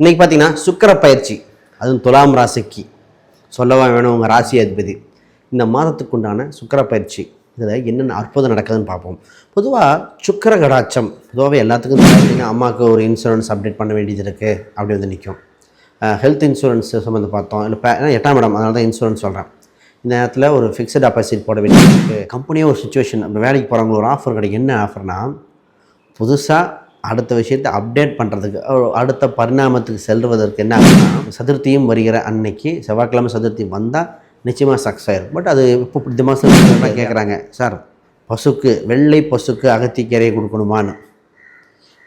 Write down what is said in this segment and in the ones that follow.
இன்றைக்கி பார்த்தீங்கன்னா சுக்கர பயிற்சி. அதுவும் துலாம் ராசிக்கு சொல்லவா வேணும் உங்கள் ராசி அதிபதி. இந்த மாதத்துக்கு உண்டான சுக்கர பயிற்சி. இதில் என்னென்ன அற்புதம் நடக்குதுன்னு பார்ப்போம். பொதுவாக சுக்கர கடாட்சம். பொதுவாகவே எல்லாத்துக்கும் பார்த்தீங்கன்னா அம்மாவுக்கு ஒரு இன்சூரன்ஸ் அப்டேட் பண்ண வேண்டியது இருக்குது அப்படி வந்து நிற்கும் ஹெல்த் இன்சூரன்ஸ் சம்மந்தம் பார்த்தோம். இல்லை பே ஏன்னா எட்டாம் இடம். அதனால தான் இன்சூரன்ஸ் சொல்கிறேன் இந்த நேரத்தில் ஒரு ஃபிக்ஸட் டெபாசிட் போட வேண்டியது இருக்குது கம்பெனியே ஒரு சுச்சுவேஷன் வேலைக்கு போகிறவங்களுக்கு ஒரு ஆஃபர் கிடைக்கும். என்ன ஆஃபர்னால் புதுசாக அடுத்த விஷயத்தை அப்டேட் பண்ணுறதுக்கு அடுத்த பரிணாமத்துக்கு செல்வதற்கு என்ன சதுர்த்தியும் வருகிற அன்னைக்கு செவ்வாய்க்கிழமை சதுர்த்தி வந்தால் நிச்சயமாக சக்ஸஸ் ஆயிரும். பட் அது இப்போ இந்த மாதம் கேட்குறாங்க சார். பசுக்கு வெள்ளை பசுக்கு அகத்திக்கீரையை கொடுக்கணுமான்னு?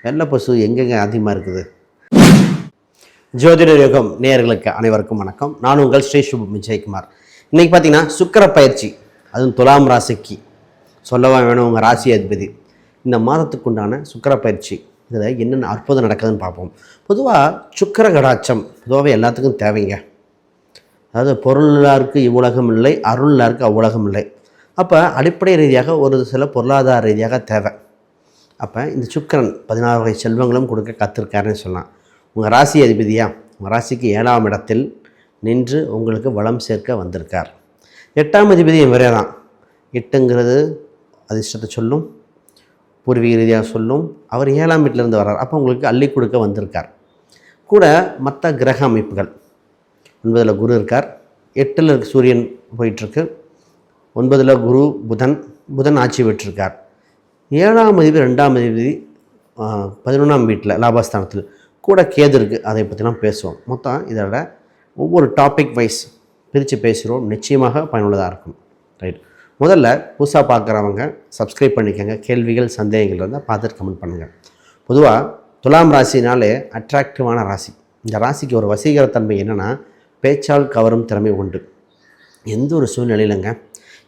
வெள்ளை பசு எங்கெங்க அதிகமாக இருக்குது? ஜோதிட யோகம் நேயர்களுக்கு அனைவருக்கும் வணக்கம். நான் உங்கள் ஸ்ரீ சுப் விஜயகுமார். இன்றைக்கி பார்த்தீங்கன்னா சுக்கிர பயிற்சி அதுவும் துலாம் ராசிக்கு. சொல்லவா வேணும் உங்கள் ராசி அதிபதி? இந்த மாதத்துக்கு உண்டான சுக்கிர பயிற்சி இதில் என்னென்ன அற்புதம் நடக்குதுன்னு பார்ப்போம். பொதுவாக சுக்கிர கடாட்சம் பொதுவாகவே எல்லாத்துக்கும் தேவைங்க. அதாவது பொருளாருக்கு இவ்வுலகம் இல்லை அருளாருக்கு அவ்வுலகம் இல்லை. அப்போ அடிப்படை ரீதியாக ஒரு சில பொருளாதார ரீதியாக தேவை. அப்போ இந்த சுக்கிரன் பதினாறு வகை செல்வங்களும் கொடுக்க கற்றுருக்காருன்னு சொல்லலாம். உங்கள் ராசி அதிபதியா உங்கள் ராசிக்கு ஏழாம் இடத்தில் நின்று உங்களுக்கு வளம் சேர்க்க வந்திருக்கார். எட்டாம் அதிபதி இவரே தான். எட்டுங்கிறது அதிர்ஷ்டத்தை சொல்லும் பூர்வீக ரீதியாக சொல்லும் அவர் ஏழாம் வீட்டிலேருந்து வர்றார். அப்போ உங்களுக்கு அள்ளி கொடுக்க வந்திருக்கார். கூட மற்ற கிரக அமைப்புகள் ஒன்பதில் குரு இருக்கார். எட்டில் இருக்க சூரியன் போயிட்டுருக்கு. ஒன்பதில் குரு புதன் புதன் ஆட்சி பெற்றிருக்கார். ஏழாம் அதிபதி ரெண்டாம் அதிபதி பதினொன்றாம் வீட்டில் லாபஸ்தானத்தில் கூட கேது இருக்குது அதை பற்றிலாம் பேசுவோம். மொத்தம் இதோட ஒவ்வொரு டாபிக் வைஸ் பிரித்து பேசுகிறோம் நிச்சயமாக பயனுள்ளதாக இருக்கும். ரைட் முதல்ல புதுசாக பார்க்குறவங்க சப்ஸ்கிரைப் பண்ணிக்கோங்க. கேள்விகள் சந்தேகங்கள் இருந்தால் பார்த்துட்டு கமெண்ட் பண்ணுங்கள் பொதுவாக துலாம் ராசினாலே அட்ராக்டிவான ராசி. இந்த ராசிக்கு ஒரு வசீகரத்தன்மை என்னென்னா பேச்சால் கவரும் திறமை உண்டு. எந்த ஒரு சூழ்நிலையிலங்க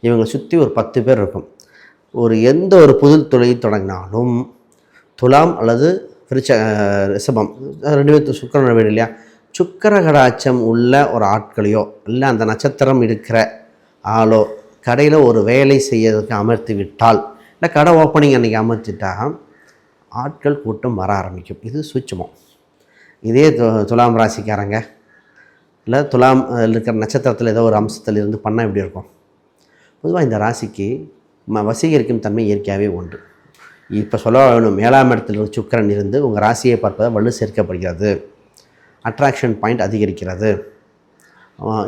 இவங்களை சுற்றி ஒரு பத்து பேர் இருக்கும். ஒரு எந்த ஒரு புது தொழில் தொடங்கினாலும் துலாம் அல்லது விருச்ச ரிஷபம் ரெண்டு பேர் சுக்கரன் வீடு இல்லையா? சுக்கரகடாச்சம் உள்ள ஒரு ஆட்களையோ இல்லை அந்த நட்சத்திரம் இருக்கிற ஆளோ கடையில் ஒரு வேலை செய்யறதுக்கு அமர்த்தி விட்டால் இல்லை கடை ஓப்பனிங் அன்றைக்கி அமர்த்திட்டா ஆட்கள் கூட்டம் வர ஆரம்பிக்கும். இது சூட்சமம். இதே து துலாம் ராசிக்காரங்க இல்லை துலாம் இருக்கிற நட்சத்திரத்தில் ஏதோ ஒரு அம்சத்தில் இருந்து பண்ணால் எப்படி இருக்கும்? பொதுவாக இந்த ராசிக்கு ம வசீகரிக்கும் தன்மை இயற்கையாகவே உண்டு. இப்போ சொல்ல வேணும் ஏழாம் இடத்தில் ஒரு சுக்கரன் இருந்து உங்கள் ராசியை பார்ப்பதை வலு சேர்க்கப்படுகிறது. அட்ராக்ஷன் பாயிண்ட் அதிகரிக்கிறது.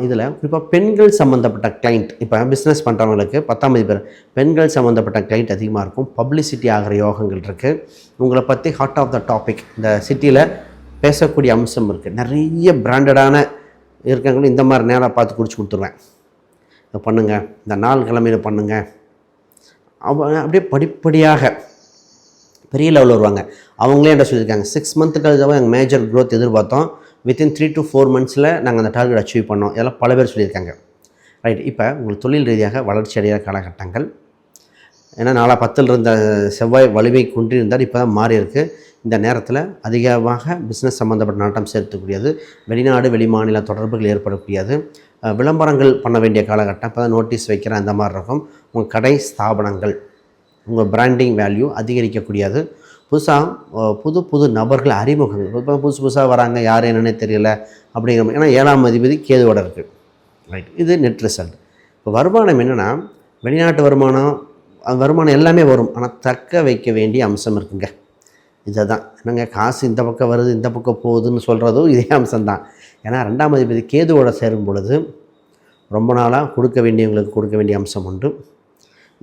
இதில் குறிப்பாக பெண்கள் சம்மந்தப்பட்ட கிளைண்ட் இப்போ பிஸ்னஸ் பண்ணுறவங்களுக்கு பத்தாம் தேதி பேர் பெண்கள் சம்மந்தப்பட்ட கிளைண்ட் அதிகமாக இருக்கும். பப்ளிசிட்டி ஆகிற யோகங்கள் இருக்குது உங்களை பற்றி ஹார்ட் ஆஃப் த டாபிக் இந்த சிட்டியில் பேசக்கூடிய அம்சம் இருக்குது நிறைய பிராண்டடான இருக்கங்களும் இந்த மாதிரி நேராக பார்த்து குடிச்சு கொடுத்துருவேன் இதை பண்ணுங்கள் இந்த நாள் கிழமையில் பண்ணுங்கள் அவ அப்படியே படிப்படியாக பெரிய லெவலில் வருவாங்க. அவங்களே என்ன சொல்லியிருக்காங்க. சிக்ஸ் மந்த்துக்கு எங்கள் மேஜர் க்ரோத் எதிர்பார்த்தோம். வித்தின் த்ரீ டு ஃபோர் மந்த்ஸில் நாங்கள் அந்த டார்கெட் அச்சீவ் பண்ணோம். இதெல்லாம் பல பேர் சொல்லியிருக்காங்க. ரைட் இப்போ உங்களுக்கு தொழில் ரீதியாக வளர்ச்சி அடைகிற காலகட்டங்கள். ஏன்னா நாலா பத்தில் இருந்த செவ்வாய் வலிமை குன்றிருந்தால் இப்போ தான் மாறி இருக்குது இந்த நேரத்தில் அதிகமாக பிஸ்னஸ் சம்மந்தப்பட்ட நாட்டம் சேர்த்துக்கூடியது வெளிநாடு வெளிமாநில தொடர்புகள் ஏற்படக்கூடியது. விளம்பரங்கள் பண்ண வேண்டிய காலகட்டம் இப்போ தான் நோட்டீஸ் வைக்கிற அந்த மாதிரி இருக்கும். உங்கள் கடை ஸ்தாபனங்கள் உங்கள் பிராண்டிங் வேல்யூ அதிகரிக்கக்கூடியது. புதுசாக புது புது நபர்கள் அறிமுகங்கள். இப்போ புதுசு புதுசாக வராங்க யார் என்னன்னே தெரியல அப்படிங்கிற மாதிரி. ஏன்னா ஏழாம் அதிபதி கேதுவோட இருக்குது ரைட் இது நெட் ரிசல்ட் இப்போ வருமானம் என்னென்னா வெளிநாட்டு வருமானம் அந்த வருமானம் எல்லாமே வரும். ஆனால் தக்க வைக்க வேண்டிய அம்சம் இருக்குங்க. இதை தான் என்னங்க காசு இந்த பக்கம் வருது இந்த பக்கம் போகுதுன்னு சொல்கிறதும் இதே அம்சம்தான். ஏன்னா ரெண்டாம் அதிபதி கேதுவோட சேரும் பொழுது ரொம்ப நாளாக கொடுக்க வேண்டியவங்களுக்கு கொடுக்க வேண்டிய அம்சம் உண்டு.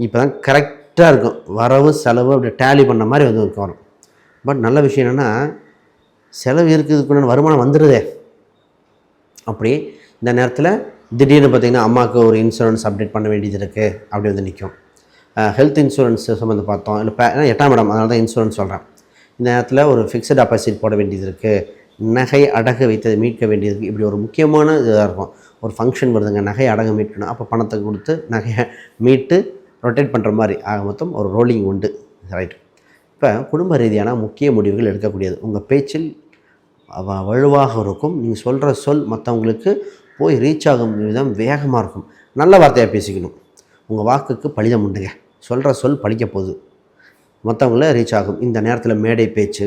இப்போ தான் கரெக்ட் கரெக்டாக இருக்கும். வரவு செலவு அப்படி டேலி பண்ண மாதிரி வந்து வரும் பட் நல்ல விஷயம் என்னென்னா செலவு இருக்கிறதுக்குள்ள வருமானம் வந்துடுதே அப்படி இந்த நேரத்தில் திடீர்னு பார்த்திங்கன்னா அம்மாவுக்கு ஒரு இன்சூரன்ஸ் அப்டேட் பண்ண வேண்டியது இருக்குது அப்படி வந்து நிற்கும் ஹெல்த் இன்சூரன்ஸ் சம்மந்தம் பார்த்தோம். இல்லை பே ஏன்னா எட்டாம் இடம். அதனால தான் இன்சூரன்ஸ் சொல்கிறேன் இந்த நேரத்தில் ஒரு ஃபிக்ஸட் டெபாசிட் போட வேண்டியது இருக்குது நகை அடகு வைத்ததை மீட்க வேண்டியது இருக்குது இப்படி ஒரு முக்கியமான இதாக இருக்கும். ஒரு ஃபங்க்ஷன் வருதுங்க. நகை அடகு மீட்கணும். அப்போ பணத்தை கொடுத்து நகையை மீட்டு ரொட்டேட் பண்ணுற மாதிரி. ஆக மொத்தம் ஒரு ரோலிங் உண்டு. ரைட் இப்போ குடும்ப ரீதியான முக்கிய முடிவுகள் எடுக்கக்கூடியது. உங்கள் பேச்சில் வலுவாக இருக்கும். நீங்கள் சொல்கிற சொல் மற்றவங்களுக்கு போய் ரீச் ஆகும் விதம் வேகமாக இருக்கும். நல்ல வார்த்தையாக பேசிக்கணும். உங்கள் வாக்குக்கு பலிதம் உண்டுங்க. சொல்கிற சொல் பழிக்க போகுது. மற்றவங்கள ரீச் ஆகும். இந்த நேரத்தில் மேடை பேச்சு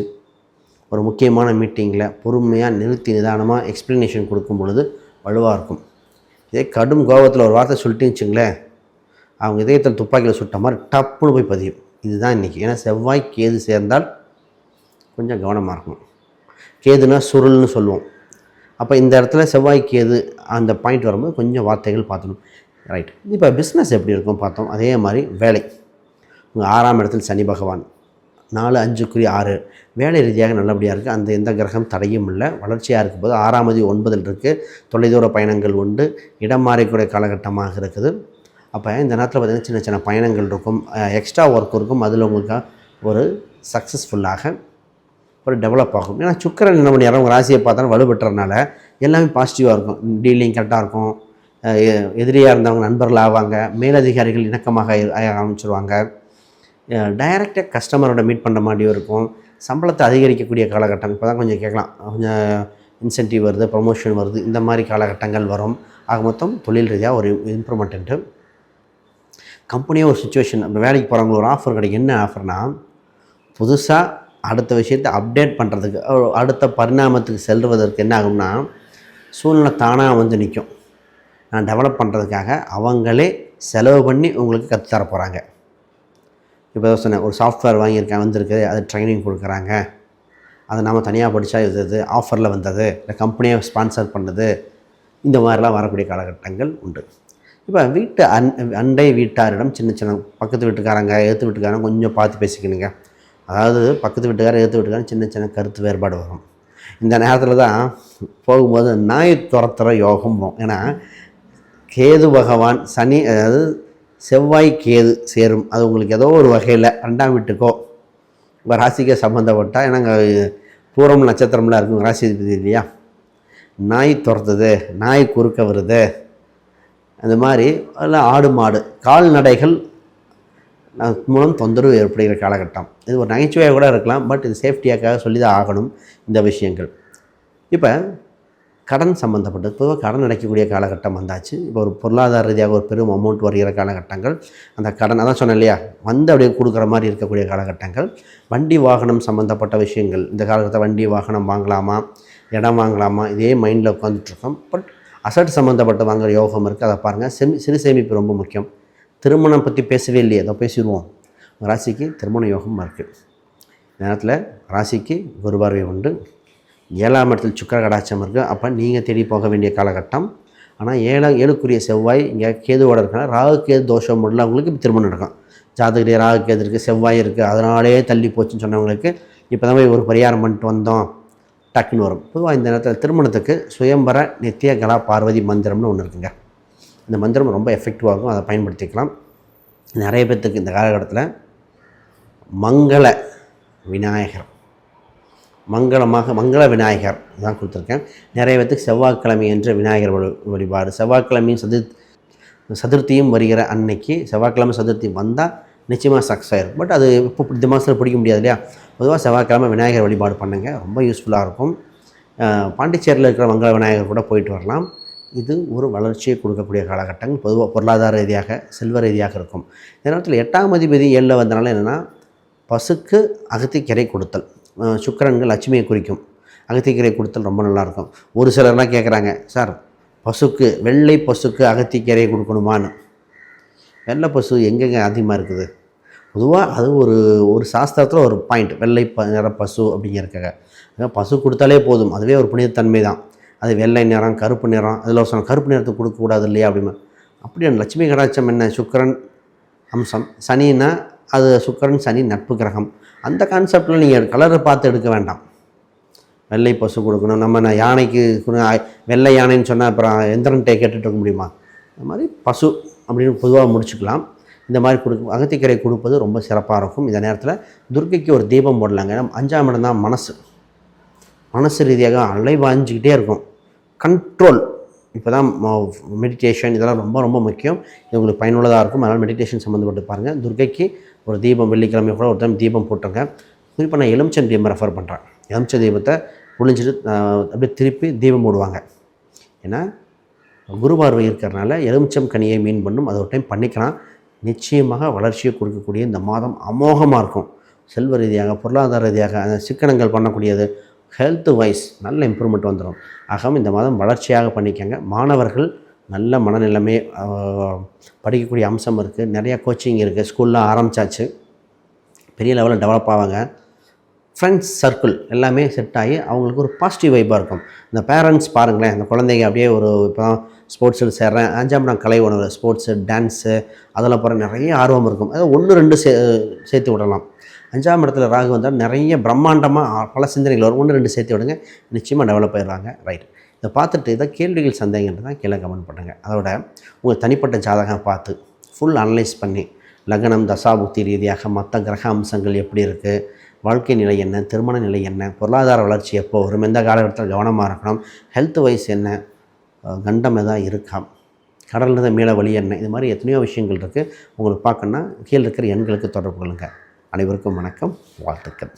ஒரு முக்கியமான மீட்டிங்கில் பொறுமையாக நிறுத்தி நிதானமாக எக்ஸ்ப்ளனேஷன் கொடுக்கும் பொழுது வலுவாக இருக்கும். இதே கடும் கோபத்தில் ஒரு வார்த்தை சொல்லிட்டு வச்சுங்களேன். அவங்க இதயத்தில் துப்பாக்கியில் சுட்ட மாதிரி டப்புன்னு போய் பதியும். இதுதான் இன்றைக்கி ஏன்னா செவ்வாய் கேது சேர்ந்தால் கொஞ்சம் கவனமாக இருக்கணும். கேதுனா சுருள்னு சொல்லுவோம். அப்போ இந்த இடத்துல செவ்வாய் கேது அந்த பாயிண்ட் வரும்போது கொஞ்சம் வார்த்தைகள் பார்த்துக்கணும். ரைட் இப்போ பிஸ்னஸ் எப்படி இருக்கும் பார்த்தோம். அதே மாதிரி வேலை. உங்கள் ஆறாம் இடத்தில் சனி பகவான். நாலு அஞ்சுக்குரிய ஆறு. வேலை ரீதியாக நல்லபடியாக இருக்குது அந்த எந்த கிரகம் தடையும் இல்லை. வளர்ச்சியாக இருக்கும் போது ஆறாம் தேதி ஒன்பதில் இருக்குது தொலைதூர பயணங்கள் உண்டு. இடம் மாறக்கூடிய காலகட்டமாக இருக்குது. அப்போ இந்த நேரத்தில் பார்த்திங்கன்னா சின்ன சின்ன பயணங்கள் இருக்கும் எக்ஸ்ட்ரா ஒர்க் இருக்கும். அதில் உங்களுக்கு ஒரு சக்ஸஸ்ஃபுல்லாக ஒரு டெவலப் ஆகும். ஏன்னா சுக்கரன் என்ன பண்ணிடுறோம் உங்கள் ராசியை பார்த்தாலும் வலுப்பெற்றனால எல்லாமே பாசிட்டிவாக இருக்கும். டீலிங் கரெக்டாக இருக்கும். எ- எதிரியாக இருந்தவங்க நண்பர்கள் ஆவாங்க. மேலதிகாரிகள் இணக்கமாக ஆரம்பிச்சிருவாங்க. டைரெக்டாக கஸ்டமரோட மீட் பண்ணுற மாதிரியும் இருக்கும். சம்பளத்தை அதிகரிக்கக்கூடிய காலகட்டம் இப்போ தான் கொஞ்சம் கேட்கலாம். கொஞ்சம் இன்சென்டிவ் வருது ப்ரொமோஷன் வருது. இந்த மாதிரி காலகட்டங்கள் வரும். ஆக மொத்தம் தொழில் ரீதியாக ஒரு இம்ப்ரூவ்மெண்ட்டு கம்பெனியே ஒரு சுச்சுவேஷன் இப்போ வேலைக்கு போகிறவங்களுக்கு ஒரு ஆஃபர் கிடைக்கும். என்ன ஆஃபர்னா புதுசாக அடுத்த விஷயத்தை அப்டேட் பண்ணுறதுக்கு அடுத்த பரிணாமத்துக்கு செல்வதற்கு என்ன ஆகும்னா சூழ்நிலை தானாக வந்து நிற்கும் நான் டெவலப் பண்ணுறதுக்காக அவங்களே செலவு பண்ணி உங்களுக்கு கற்றுத்தர போகிறாங்க இப்போ சொன்னேன் ஒரு சாஃப்ட்வேர் வாங்கியிருக்கேன் வந்திருக்கு அது ட்ரைனிங் கொடுக்குறாங்க. அதை நாம் தனியாக படித்தா இது இது ஆஃபரில் வந்தது இல்லை கம்பெனியை ஸ்பான்சர் பண்ணது இந்த மாதிரிலாம் வரக்கூடிய காலகட்டங்கள் உண்டு. இப்போ வீட்டு அன் அண்டை வீட்டாரிடம் சின்ன சின்ன பக்கத்து வீட்டுக்காரங்க ஏற்று வீட்டுக்காரங்க கொஞ்சம் பார்த்து பேசிக்கணுங்க. அதாவது பக்கத்து வீட்டுக்காரர் ஏற்று வீட்டுக்காரங்க சின்ன சின்ன கருத்து வேறுபாடு வரும். இந்த நேரத்தில் தான் போகும்போது நாய் துரத்துற யோகம் போகும் ஏன்னா கேது பகவான் சனி அதாவது செவ்வாய் கேது சேரும். அது உங்களுக்கு ஏதோ ஒரு வகையில் ரெண்டாம் வீட்டுக்கோ உங்கள் ராசிக்கே சம்மந்தப்பட்டால் ஏன்னா பூரம் நட்சத்திரம்லாம் இருக்கும் ராசி இல்லையா? நாய் துரத்துது நாய் குறுக்க வருது. அந்த மாதிரி எல்லாம் ஆடு மாடு கால்நடைகள் மூலம் தொந்தரவு ஏற்படுகிற காலகட்டம். இது ஒரு நகைச்சுவையாக கூட இருக்கலாம் பட் இது சேஃப்டியாக்காக சொல்லி தான் ஆகணும் இந்த விஷயங்கள். இப்போ கடன் சம்மந்தப்பட்டது பொதுவாக கடன் அடைக்கக்கூடிய காலகட்டம் வந்தாச்சு. இப்போ ஒரு பொருளாதார ரீதியாக ஒரு பெரும் அமௌண்ட் வருகிற காலகட்டங்கள். அந்த கடன் அதான் சொன்னேன் இல்லையா? வந்து அப்படியே கொடுக்குற மாதிரி இருக்கக்கூடிய காலகட்டங்கள். வண்டி வாகனம் சம்மந்தப்பட்ட விஷயங்கள். இந்த காலகட்டத்தில் வண்டி வாகனம் வாங்கலாமா? இடம் வாங்கலாமா? இதே மைண்டில் உட்காந்துட்ருக்கோம் பட் அசட் சம்மந்தப்பட்ட வாங்குற யோகம் இருக்குது அதை பாருங்கள் செமி சிறு சேமிப்பு ரொம்ப முக்கியம். திருமணம் பற்றி பேசவே இல்லையே அதை பேசிடுவோம். ராசிக்கு திருமண யோகம் இருக்குது நேரத்தில் ராசிக்கு குருபார்வை உண்டு. ஏழாம் இடத்தில் சுக்கர கடாட்சம் இருக்குது அப்போ நீங்கள் தேடி போக வேண்டிய காலகட்டம். ஆனால் ஏழா ஏழுக்குரிய செவ்வாய் இங்கே கேதுவோட இருக்கனால ராகு கேது தோஷம் உள்ளவங்களுக்கு இப்ப திருமணம் நடக்கும். ஜாதகரிய ராகு கேது இருக்குது செவ்வாய் இருக்குது அதனாலே தள்ளி போச்சுன்னு சொன்னவங்களுக்கு இப்போ தான் போய் ஒரு பரிகாரம் பண்ணிட்டு வந்தோம். டக்குன்னு வரும். பொதுவாக இந்த நேரத்தில் திருமணத்துக்கு சுயம்பர நித்திய கலா பார்வதி மந்திரம்னு ஒன்று இருக்குங்க. இந்த மந்திரம் ரொம்ப எஃபெக்டிவாக இருக்கும் அதை பயன்படுத்திக்கலாம். நிறைய பேர்த்துக்கு இந்த காலகட்டத்தில் மங்கள விநாயகர். மங்களமாக மங்கள விநாயகர் தான் கொடுத்துருக்கேன். நிறைய பேர்த்துக்கு செவ்வாய்க்கிழமை என்ற விநாயகர் வழி- வழிபாடு. செவ்வாய்க்கிழமையும் சதுர் சதுர்த்தியும் வருகிற அன்னைக்கு செவ்வாய்க்கிழமை சதுர்த்தி வந்தால் நிச்சயமாக சக்ஸஸ் ஆயிரும். பட் அது இப்போ இந்த மாதத்தில் பிடிக்க முடியாது இல்லையா? பொதுவாக செவ்வாய்க்கிழமை விநாயகர் வழிபாடு பண்ணுங்க. ரொம்ப யூஸ்ஃபுல்லாக இருக்கும். பாண்டிச்சேரியில் இருக்கிற மங்கள விநாயகர் கூட போயிட்டு வரலாம். இது ஒரு வளர்ச்சியை கொடுக்கக்கூடிய காலகட்டங்கள் பொதுவாக பொருளாதார ரீதியாக செல்வ ரீதியாக இருக்கும். இந்த நேரத்தில் எட்டாம் அதிபதி ஏழில் வந்தனால என்னென்னா பசுக்கு அகத்திக்கரை கொடுத்தல். சுக்கரன்கள் சுக்கிரன்கள் லட்சுமியை குறிக்கும். அகத்திக்கரை கொடுத்தல் ரொம்ப நல்லாயிருக்கும் ஒரு சிலர்லாம் கேட்குறாங்க சார் பசுக்கு வெள்ளை பசுக்கு அகத்திக்கரை கொடுக்கணுமான்னு. வெள்ளை பசு எங்கெங்கே அதிகமாக இருக்குது? பொதுவாக அது ஒரு ஒரு சாஸ்திரத்தில் ஒரு பாயிண்ட் வெள்ளை ப நிற பசு அப்படிங்கிறக்காக அதான் பசு கொடுத்தாலே போதும். அதுவே ஒரு புனிதத்தன்மை தான். அது வெள்ளை நிறம் கருப்பு நிறம் அதில் ஒரு சொன்ன கருப்பு நிறத்தை கொடுக்கக்கூடாது இல்லையா அப்படின்னு. அப்படியே லட்சுமி கடாட்சம் என்ன? சுக்கிரன் அம்சம் சனின்னா அது சுக்கிரன் சனி நட்பு கிரகம். அந்த கான்செப்டில் நீங்கள் கலரை பார்த்து எடுக்க வேண்டாம். வெள்ளை பசு கொடுக்கணும். நம்ம நான் யானைக்கு குடு- வெள்ளை யானைன்னு சொன்னால் அப்புறம் எந்திரன்ட்டே கேட்டுட்டு இருக்க முடியுமா? இந்த மாதிரி பசு அப்படின்னு பொதுவாக முடிச்சுக்கலாம். இந்த மாதிரி கொடுக்க அகத்திக்கரை கொடுப்பது ரொம்ப சிறப்பாக இருக்கும். இந்த நேரத்தில் துர்க்கைக்கு ஒரு தீபம் போடலாங்க. ஏன்னா அஞ்சாம் இடம் தான் மனசு. மனசு ரீதியாக அலைவாஞ்சிக்கிட்டே இருக்கும். கண்ட்ரோல் இப்போ தான் மெடிடேஷன் இதெல்லாம் ரொம்ப ரொம்ப முக்கியம். இது உங்களுக்கு பயனுள்ளதாக இருக்கும். அதனால் மெடிடேஷன் சம்மந்தப்பட்டு பாருங்கள் துர்கைக்கு ஒரு தீபம் வெள்ளிக்கிழமை கூட ஒரு டைம் தீபம் போட்டுருங்க. குறிப்பாக நான் எலுமிச்சன் தீபம் ரெஃபர் பண்ணுறேன் எலுமிச்ச தீபத்தை புழிஞ்சிட்டு அப்படியே திருப்பி தீபம் போடுவாங்க. ஏன்னா குருபார்வை இருக்கிறனால எலுமிச்சம் கனியை மீன் பண்ணும். அது ஒரு டைம் பண்ணிக்கலாம். நிச்சயமாக வளர்ச்சியை கொடுக்கக்கூடிய இந்த மாதம் அமோகமாக இருக்கும். செல்வ ரீதியாக பொருளாதார ரீதியாக அந்த சிக்கனங்கள் பண்ணக்கூடியது ஹெல்த் வைஸ் நல்ல இம்ப்ரூவ்மெண்ட் வந்துடும் ஆக இந்த மாதம் வளர்ச்சியாக பண்ணிக்கங்க. மாணவர்கள் நல்ல மனநிலைமை படிக்கக்கூடிய அம்சம் இருக்குது நிறையா கோச்சிங் இருக்குது ஸ்கூல்லாம் ஆரம்பித்தாச்சு பெரிய லெவலில் டெவலப் ஆவாங்க. ஃப்ரெண்ட்ஸ் சர்க்கிள் எல்லாமே செட் ஆகி அவங்களுக்கு ஒரு பாசிட்டிவ் வைப்பாக இருக்கும். இந்த பேரண்ட்ஸ் பாருங்களேன் இந்த குழந்தைங்க அப்படியே ஒரு இப்போ தான் ஸ்போர்ட்ஸில் சேர்றேன் அஞ்சாம் நான் கலை உணவு ஸ்போர்ட்ஸு டான்ஸு அதில் போகிற நிறைய ஆர்வம் இருக்கும். அதாவது ஒன்று ரெண்டு சே சேர்த்து விடலாம். அஞ்சாம் இடத்துல ராகு வந்தால் நிறைய பிரம்மாண்டமாக பல சிந்தனைகள் வரும். ஒன்று ரெண்டு சேர்த்து விடுங்க நிச்சயமாக டெவலப் ஆகிடுறாங்க ரைட் இதை பார்த்துட்டு இதை கேள்விகள் சந்தேகங்கள் தான் கீழே கமெண்ட் பண்ணுங்கள் அதோட உங்கள் தனிப்பட்ட ஜாதகம் பார்த்து ஃபுல் அனலைஸ் பண்ணி லக்னம் தசாபுக்தி ரீதியாக மற்ற கிரக அம்சங்கள் எப்படி இருக்குது வாழ்க்கை நிலை என்ன திருமண நிலை என்ன பொருளாதார வளர்ச்சி எப்போ வரும் எந்த காலகட்டத்தில் கவனமாக இருக்கணும் ஹெல்த் வைஸ் என்ன கண்டம் எதாவது இருக்கா கடல்லேருந்து மேலே வழி என்ன இது மாதிரி எத்தனையோ விஷயங்கள் இருக்குது உங்களுக்கு பார்க்கணுன்னா கீழே இருக்கிற எண்களுக்கு தொடர்பு கொள்ளுங்கள் அனைவருக்கும் வணக்கம் வாழ்த்துக்கள்.